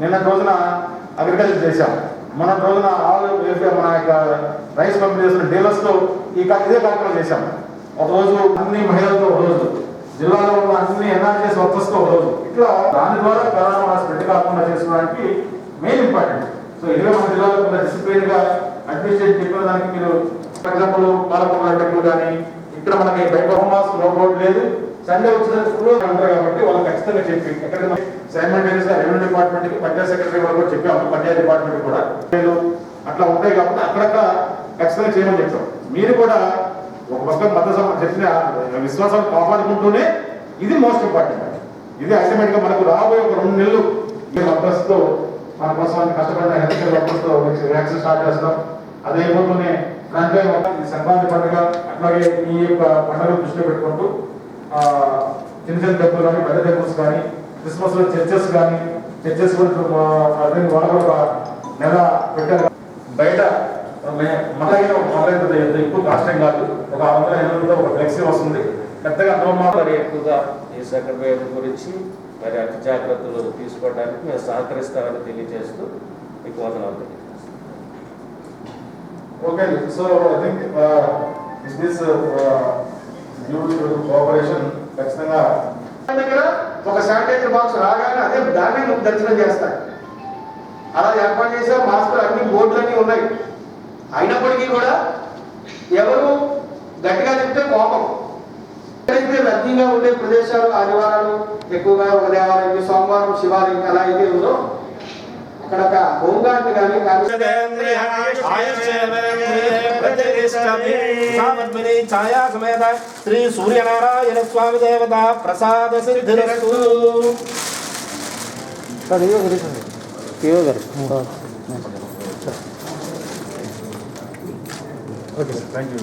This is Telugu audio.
నిన్న రోజున అగ్రికల్చర్ చేశాం. మన రోజున ఆల్ వెల్ఫేర్ మన యొక్క రైస్ పంపిణీ చేసిన డీలర్స్తో ఈ ఇదే కార్యక్రమం చేశాం. ఒకరోజు అన్ని మహిళలతో ఒకరోజు జిల్లాలో ఉన్న అన్ని ఎన్ఆర్ఎస్ వర్కర్స్తో ఒకరోజు. ఇట్లా దాని ద్వారా కరోనా స్ప్రెడ్ కాకుండా చేసుకోవడానికి మెయిన్ ఇంపార్టెంట్ సో ఇరవై మన జిల్లాలో కొంత డిసిప్లిన్గా అడ్మినిస్ట్రేషన్ చెప్పిన దానికి మీరు ఫర్ ఎగ్జాంపుల్ పాలకొండ టెంపుల్ కానీ ఇక్కడ మనకి బయట హోమ్లో రోడ్ లేదు. సండే వచ్చిన స్కూల్లో అంటారు కాబట్టి వాళ్ళు ఖచ్చితంగా చెప్పి ఎక్కడ సైమల్టేనియస్గా రెవెన్యూ డిపార్ట్మెంట్కి పంచాయత్ సెక్రటరీ వాళ్ళు కూడా చెప్పాము పంచాయత్ డిపార్ట్మెంట్ కూడా. లేదు అట్లా ఉంటాయి కాబట్టి అక్కడక్కడ ఖచ్చితంగా చేయమని చెప్పాం. మీరు కూడా ఒక పక్క మత చెప్పిన విశ్వాసాలు కాపాడుకుంటూనే ఇది మోస్ట్ ఇంపార్టెంట్. ఇది అల్టిమేట్గా మనకు రాబోయే ఒక రెండు నెలలు ఈ వర్కర్స్తో మన కోసం కష్టపడిన హెల్త్ కేర్ వర్కర్స్తో వ్యాక్సిన్ స్టార్ట్ చేస్తాం. అదే పోతూనే ఫ్రంట్ లైన్ సంక్రాంతి పండుగ అట్లాగే ఈ యొక్క పండుగ దృష్టిలో పెట్టుకుంటూ చిన్న చిన్న టెంపుల్ కానీ పెద్ద టెంపుల్స్ కానీ క్రిస్మస్లో చర్చెస్ కానీ చర్చెస్ కూడా వాళ్ళు కూడా నెల పెట్టారు. బయట మతైన మతైన ఎక్కువ కాస్టం కాదు. ఒక ఆరు వందల ఒక ఫ్లెక్సీ వస్తుంది. పెద్దగా మరి ఎక్కువగా ఈ సకర్వేద గురించి మరి అతి జాగ్రత్తలు తీసుకోవడానికి మేము సహకరిస్తామని తెలియజేస్తూ మీకు వందనాలు తెలియజేస్తాం okay so I think is this due cooperation ఖచ్చితంగా దగ్గర ఒక శానిటైజర్ బాక్స్ రాగానే అదే దాన్ని నువ్వు దర్శనం చేస్తారు అలా ఏర్పాటు చేసే మాస్కులు అన్ని బోర్డులన్నీ ఉన్నాయి. అయినప్పటికీ కూడా ఎవరు గట్టిగా చెప్తే కోపం. ఎక్కడైతే రద్దీగా ఉండే ప్రదేశాలు ఆదివారాలు ఎక్కువగా ఒక దేవాలయం సోమవారం శివాలయం ఎలా అయితే ఉందో అక్కడ ఒక హోంగార్డ్ కానీ ఛాయా సమేత శ్రీ సూర్యనారాయణ స్వామి దేవత ప్రసాద సిద్ధిరస్తు ఓకే థ్యాంక్ యూ